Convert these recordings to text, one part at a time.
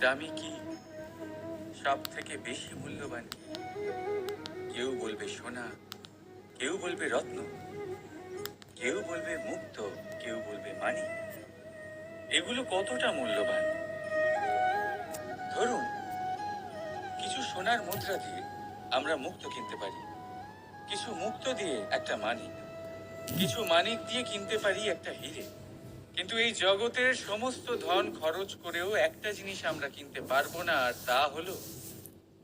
দামি কি? সব থেকে বেশি মূল্যবান কি? কেউ বলবে সোনা, কেউ বলবে রত্ন, কেউ বলবে মুক্ত, কেউ বলবে মানি। এগুলো কতটা মূল্যবান? ধরুন, কিছু সোনার মুদ্রা দিয়ে আমরা মুক্ত কিনতে পারি। কিছু মুক্ত দিয়ে একটা মানিক, কিছু মানিক দিয়ে কিনতে পারি একটা হিরে। কিন্তু এই জগতের সমস্ত ধন খরচ করেও একটা জিনিস আমরা কিনতে পারব না, আর তা হলো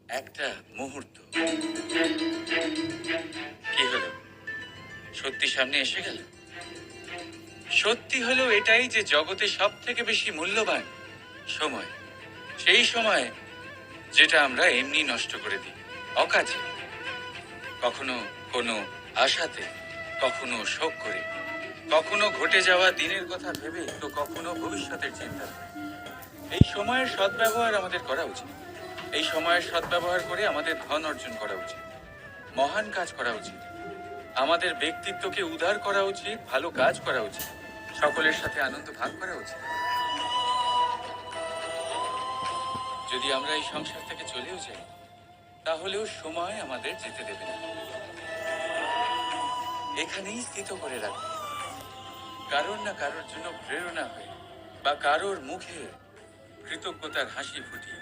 একটা মুহূর্ত। কি হলো? সত্যি সামনে এসে গেল? সত্যি হলো এটাই যে জগতে সব থেকে বেশি মূল্যবান সময়। সেই সময় যেটা আমরা এমনি নষ্ট করে দিই, অকাজে। কখনো কোনো আশাতে, কখনো শোক করে। কখনো ঘটে যাওয়া দিনের কথা ভেবে তো কখনো ভবিষ্যতের চিন্তা করে এই সময়ের সদ্ব্যবহার আমাদের করা উচিত। এই সময়ের সদ্ব্যবহার করে আমাদের ধন অর্জন করা উচিত। মহান কাজ করা উচিত। আমাদের ব্যক্তিত্বকে উদার করা উচিত, ভালো কাজ করা উচিত। সকলের সাথে আনন্দ ভাগ করা উচিত। যদি আমরা এই সংসার থেকে চলেও যাই, তাহলেও সময় আমাদের যেতে দেবে না। এখানেই স্থিত করে রাখবে কারোর না কারোর জন্য প্রেরণা হয়ে বা কারোর মুখে কৃতজ্ঞতার হাসি ফুটিয়ে।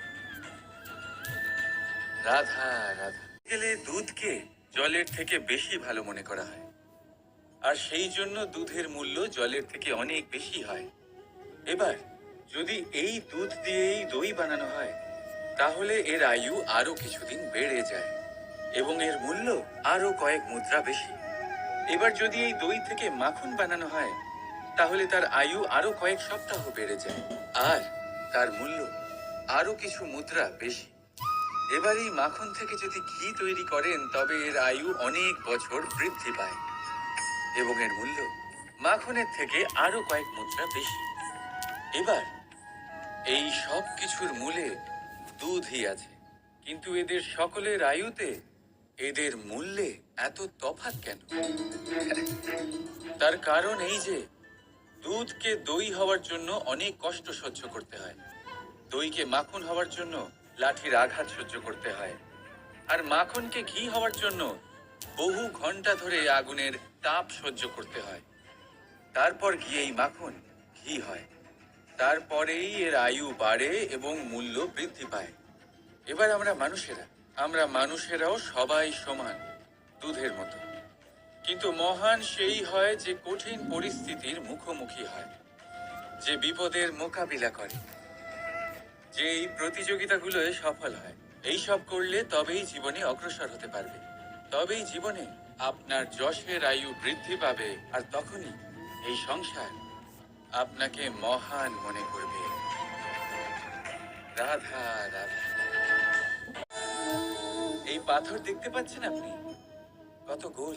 রাধা রাধা। গেলে দুধকে জলের থেকে বেশি ভালো মনে করা হয়। আর সেই জন্য দুধের মূল্য জলের থেকে অনেক বেশি হয়। এবার যদি এই দুধ দিয়েই দই বানানো হয়, তাহলে এর আয়ু আরও কিছুদিন বেড়ে যায় এবং এর মূল্য আরও কয়েক মুদ্রা বেশি। এবার যদি এই দই থেকে মাখন বানানো হয় তাহলে তার আয়ু আরও কয়েক সপ্তাহ বেড়ে যায়। আর তার মূল্য আরও কিছু মুদ্রা বেশি। এবার এই মাখন থেকে যদি ঘি তৈরি করেন, তবে এর আয়ু অনেক বছর বৃদ্ধি পায়। এবং এর মূল্য মাখনের থেকে আরও কয়েক মুদ্রা বেশি। এবার এই সব কিছুর মূলে দুধই আছে। কিন্তু এদের সকলের আয়ুতে এদের মূল্যে এত তফাৎ কেন? তার কারণ এই যে দুধকে দই হওয়ার জন্য অনেক কষ্ট সহ্য করতে হয়। দইকে মাখন হওয়ার জন্য লাঠির আঘাত সহ্য করতে হয়। আর মাখনকে ঘি হওয়ার জন্য বহু ঘণ্টা ধরে আগুনের তাপ সহ্য করতে হয়। তারপর গিয়েই মাখন, ঘি হয়। তারপরেই এর আয়ু বাড়ে এবং মূল্য বৃদ্ধি পায়। এবার আমরা মানুষেরা, আমরা মানুষেরাও সবাই সমান দুধের মতো। কিন্তু মহান সেই হয় যে কঠিন পরিস্থিতির মুখোমুখি হয়, যে বিপদের মোকাবিলা করে। যে এই প্রতিযোগিতাগুলোয় সফল হয়, এই সব করলে তবেই জীবনে অগ্রসর হতে পারবে। তবেই জীবনে আপনার যশের আয়ু বৃদ্ধি পাবে আর তখনই এই সংসার আপনাকে মহান মনে করবে। রাধা রাধা। এই পাথর দেখতে পাচ্ছেন আপনি? কত গোল।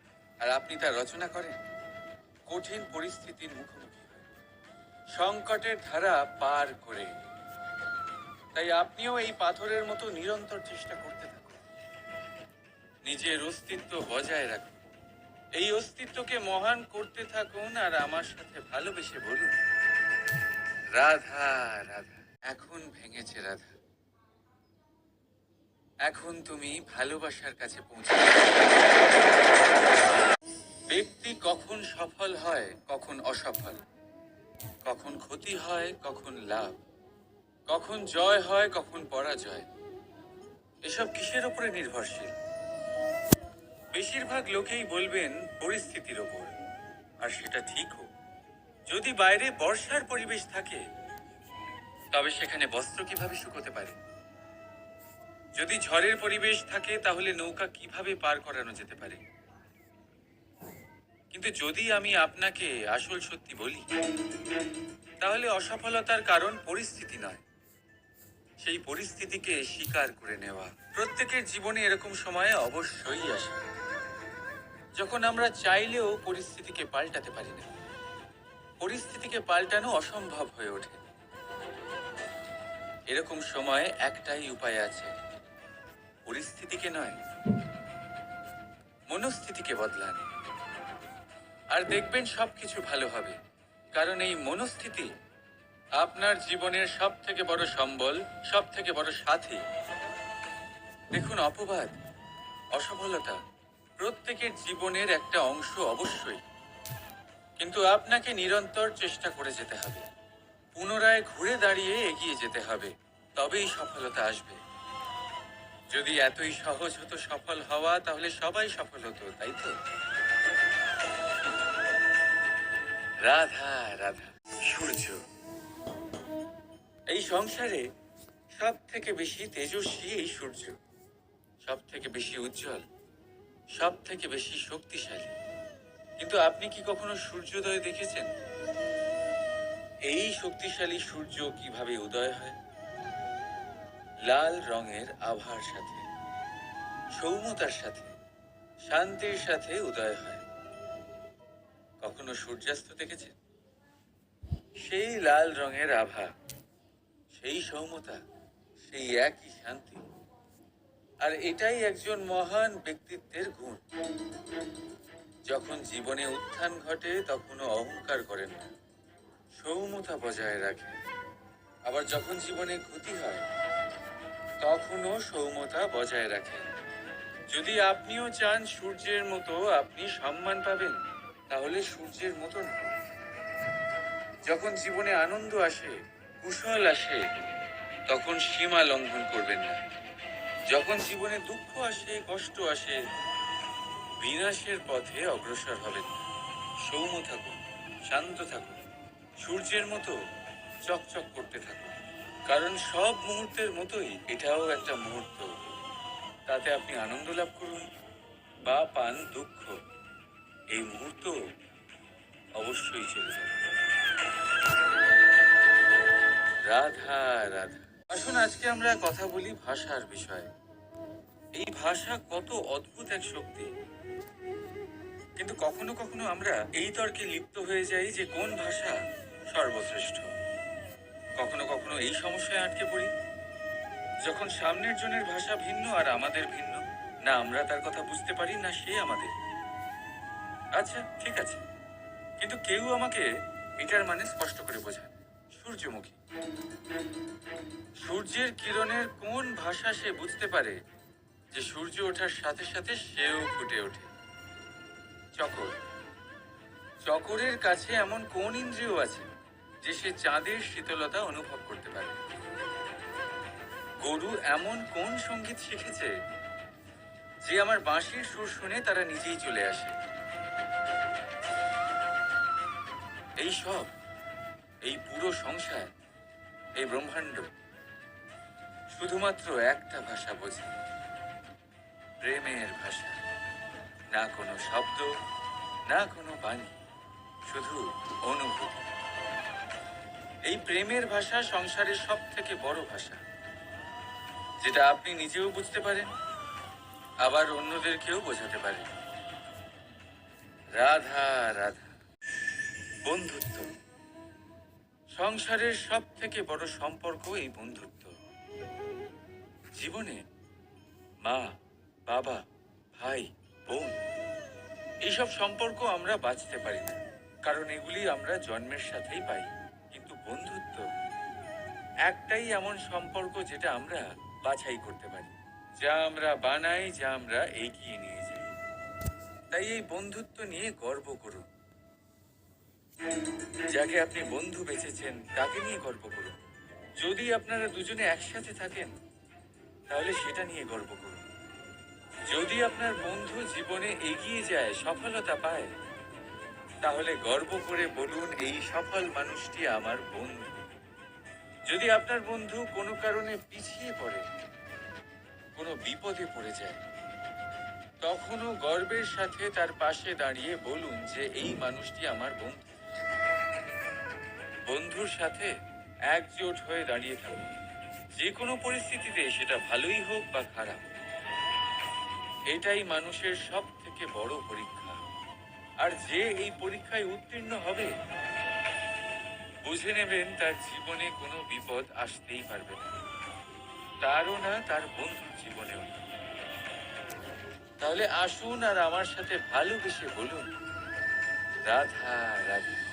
আর আপনি তা রচনা করেন। কঠিন পরিস্থিতির মুখোমুখি সংকটের ধারা পার করে। তাই আপনিও এই পাথরের মতো নিরন্তর চেষ্টা করতে থাকুন। নিজের অস্তিত্ব বজায় রাখুন। এই অস্তিত্বকে মহান করতে থাকুন আর আমার সাথে ভালোবেসে বলুন, রাধা রাধা, এখন ভেঙেছে রাধা। এখন তুমি ভালোবাসার কাছে পৌঁছে কখন সফল হয়, কখন অসফল। কখন ক্ষতি হয়, কখন লাভ। কখন জয় হয়, কখন পরাজয়। এসব কিসের উপরে নির্ভরশীল? বেশিরভাগ লোকেই বলবেন, পরিস্থিতির ওপর। আর সেটা ঠিক হোক। যদি বাইরে বর্ষার পরিবেশ থাকে, তবে সেখানে বস্ত্র কীভাবে শুকোতে পারে? যদি ঝড়ের পরিবেশ থাকে, তাহলে নৌকা কীভাবে পার করানো যেতে পারে? কিন্তু যদি আমি আপনাকে আসল সত্যি বলি, তাহলে অসফলতার কারণ পরিস্থিতি নয়। সেই পরিস্থিতিকে স্বীকার করে নেওয়া। প্রত্যেকের জীবনে এরকম সময় অবশ্যই আসে যখন আমরা চাইলেও পরিস্থিতিকে পাল্টাতে পারি না। পরিস্থিতিকে পাল্টানো অসম্ভব হয়ে ওঠে। এরকম সময়ে একটাই উপায় আছে। পরিস্থিতিকে নয়, মনস্থিতিকে বদলান। আর দেখবেন সবকিছু ভালো হবে। কারণ এই মনস্থিতি আপনার জীবনের সব থেকে বড় সম্বল সব থেকে বড় সাথী। দেখুন, অপবাদ, অসফলতা প্রত্যেকের জীবনের একটা অংশ অবশ্যই। কিন্তু আপনাকে নিরন্তর চেষ্টা করে যেতে হবে। পুনরায় ঘুরে দাঁড়িয়ে এগিয়ে যেতে হবে। তবেই সফলতা আসবে। যদি এতই সহজ হতো সফল হওয়া, তাহলে সবাই সফল হতো, তাই তো? রাধা রাধা। সূর্য এই সংসারে সব থেকে বেশি তেজস্বী এই সূর্য। সব থেকে বেশি উজ্জ্বল। সব থেকে বেশি শক্তিশালী। কিন্তু আপনি কি কখনো সূর্যোদয় দেখেছেন? এই শক্তিশালী সূর্য কীভাবে উদয় হয়? লাল রঙের আভার সাথে সৌমতার সাথে, শান্তির সাথে উদয় হয়। কখনো সূর্যাস্ত দেখেছেন সেই লাল রঙের আভা, সেই সৌমতা, সেই একই শান্তি। আর এটাই একজন মহান ব্যক্তিত্বের গুণ। যখন জীবনে উত্থান ঘটে, তখনও অহংকার করেন না। সৌমতা বজায় রাখেন। আবার যখন জীবনে ক্ষতি হয়, তখনও সৌমতা বজায় রাখেন। যদি আপনিও চান সূর্যের মতো আপনি সম্মান পাবেন তাহলে সূর্যের মতন যখন জীবনে আনন্দ আসে, কুশল আসে, তখন সীমা লঙ্ঘন করবেন না। যখন জীবনে দুঃখ আসে, কষ্ট আসে, বিনাশের পথে অগ্রসর হবেন সৌম্য থাকুন, শান্ত থাকুন, সূর্যের মতো চকচক করতে থাকুন। কারণ সব মুহূর্তের মতোই এটাও একটা মুহূর্ত। তাতে আপনি আনন্দ লাভ করুন বা পান দুঃখ। এই মুহূর্ত অবশ্যই চলে যাবে রাধা রাধা। আসুন, আজকে আমরা কথা বলি ভাষার বিষয়ে। এই ভাষা কত অদ্ভুত এক শক্তি। কিন্তু কখনো কখনো আমরা এই তর্কে লিপ্ত হয়ে যাই যে কোন ভাষা সর্বশ্রেষ্ঠ। কখনো কখনো এই সমস্যায় আটকে পড়ি। যখন সামনের জনের ভাষা ভিন্ন আর আমাদের ভিন্ন, না আমরা তার কথা বুঝতে পারি, না সে আমাদের। আচ্ছা ঠিক আছে। কিন্তু কেউ আমাকে এটার মানে স্পষ্ট করে বোঝায়। সূর্যমুখী। সূর্যের কিরণের কোন ভাষা সে বুঝতে পারে যে সূর্য ওঠার সাথে সাথে সেও ফুটে ওঠে? চকর। চকরের কাছে এমন কোন ইন্দ্রিয় আছে যে সে চাঁদের শীতলতা অনুভব করতে পারে? গরু এমন কোন সংগীত শিখেছে যে আমার বাঁশির সুর শুনে তারা নিজেই চলে আসে? এই সব, এই পুরো সংসার, এই ব্রহ্মাণ্ড, শুধুমাত্র একটা ভাষা বোঝে। প্রেমের ভাষা। না কোনো শব্দ, না কোনো বাণী, শুধু অনুভূতি। এই প্রেমের ভাষা সংসারের সব থেকে বড় ভাষা। যেটা আপনি নিজেও বুঝতে পারেন, আবার অন্যদেরকেও বোঝাতে পারেন। রাধা রাধা। বন্ধুত্ব। সংসারের সব থেকে বড় সম্পর্ক এই বন্ধুত্ব। জীবনে মা, বাবা, ভাই, বোন, এইসব সম্পর্ক আমরা বাঁচতে পারি না, কারণ এগুলি আমরা জন্মের সাথেই পাই। কিন্তু বন্ধুত্ব একটাই এমন সম্পর্ক যেটা আমরা বাছাই করতে পারি, যা আমরা বানাই, যা আমরা এগিয়ে নিয়ে যাই। তাই এই বন্ধুত্ব নিয়ে গর্ব করুন। যাকে আপনি বন্ধু বেঁচেছেন তাকে নিয়ে গর্ব করুন। যদি আপনারা দুজনে একসাথে থাকেন, তাহলে সেটা নিয়ে গর্ব করুন। যদি আপনার বন্ধু জীবনে এগিয়ে যায়, সফলতা পায়, তাহলে গর্ব করে বলুন, এই সফল মানুষটি আমার বন্ধু। যদি আপনার বন্ধু কোনো কারণে পিছিয়ে পড়ে, কোনো বিপদে পড়ে যায়, তখনও গর্বের সাথে তার পাশে দাঁড়িয়ে বলুন যে, এই মানুষটি আমার বন্ধু। বন্ধুর সাথে একজোট হয়ে দাঁড়িয়ে থাকুন। যে কোনো পরিস্থিতিতে সেটা ভালোই হোক বা খারাপ। এটাই মানুষের সব থেকে বড় পরীক্ষা। আর যে এই পরীক্ষায় উত্তীর্ণ হবে, বুঝে নেবেন তার জীবনে কোনো বিপদ আসতেই পারবে না। তারও না, তার বন্ধুর জীবনেও না। তাহলে আসুন আর আমার সাথে ভালোবেসে বলুন, রাধা রাধা।